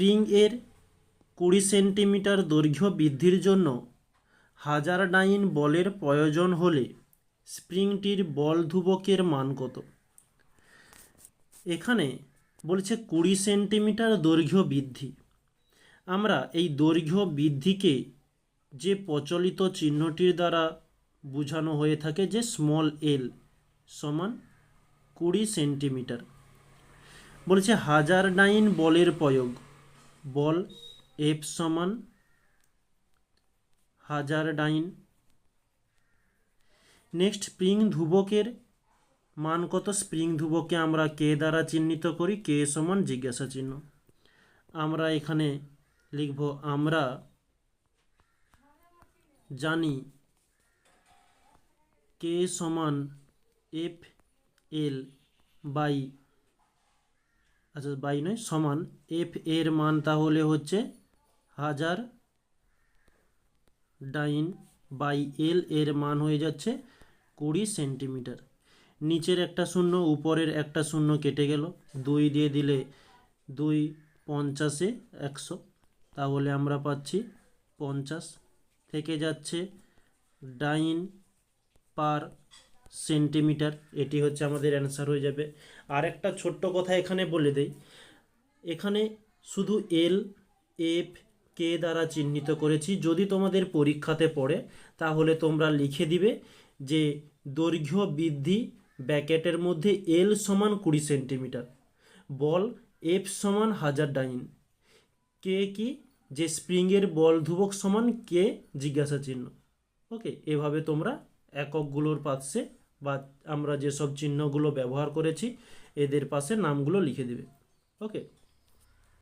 Spring এর কুড়ি centimetre দৈর্ঘ্য বৃদ্ধির জন্য হাজার ডাইন বলের প্রয়োজন হলে স্প্রিংটির বল ধ্রুবকের মান কত? এখানে বলছে কুড়ি সেন্টিমিটার দৈর্ঘ্য বৃদ্ধি। আমরা এই দৈর্ঘ্য বৃদ্ধিকে যে প্রচলিত চিহ্নটির দ্বারা বোঝানো হয়ে থাকে যে স্মল এল সমান কুড়ি সেন্টিমিটার। বলছে হাজার ডাইন বলের প্রয়োগ। বল এফ সমান হাজার ডাইন নেক্সট, স্প্রিং ধ্রুবকের মান কত? স্প্রিং ধ্রুবকে আমরা কে দ্বারা চিহ্নিত করি? কে সমান জিজ্ঞাসা চিহ্ন। আমরা এখানে লিখব, আমরা জানি কে সমান এফ এল বাই আচ্ছা বাই নয়, সমান এফ এর মান তাহলে হচ্ছে হাজার ডাইন বাই এল এর মান হয়ে যাচ্ছে কুড়ি সেন্টিমিটার। নিচের একটা শূন্য, উপরের একটা শূন্য কেটে গেল। দুই দিয়ে দিলে দুই পঞ্চাশে একশো। তাহলে আমরা পাচ্ছি পঞ্চাশ। থেকে যাচ্ছে ডাইন পার সেন্টিমিটার, এটি হচ্ছে আমাদের অ্যান্সার হয়ে যাবে। আর একটা ছোট্ট কথা এখানে বলে দেই। এখানে শুধু এল এফ কে দ্বারা চিহ্নিত করেছি। যদি তোমাদের পরীক্ষাতে পড়ে, তাহলে তোমরা লিখে দিবে যে দৈর্ঘ্য বৃদ্ধি ব্যাকেটের মধ্যে এল সমান কুড়ি সেন্টিমিটার, বল এফ সমান হাজার ডাইন। কে কি? যে স্প্রিংয়ের বল ধ্রুবক সমান কে জিজ্ঞাসা চিহ্ন ওকে এভাবে তোমরা এককগুলোর পাশে বা আমরা যেসব চিহ্নগুলো ব্যবহার করেছি এদের পাশে নামগুলো লিখে দেবে। ওকে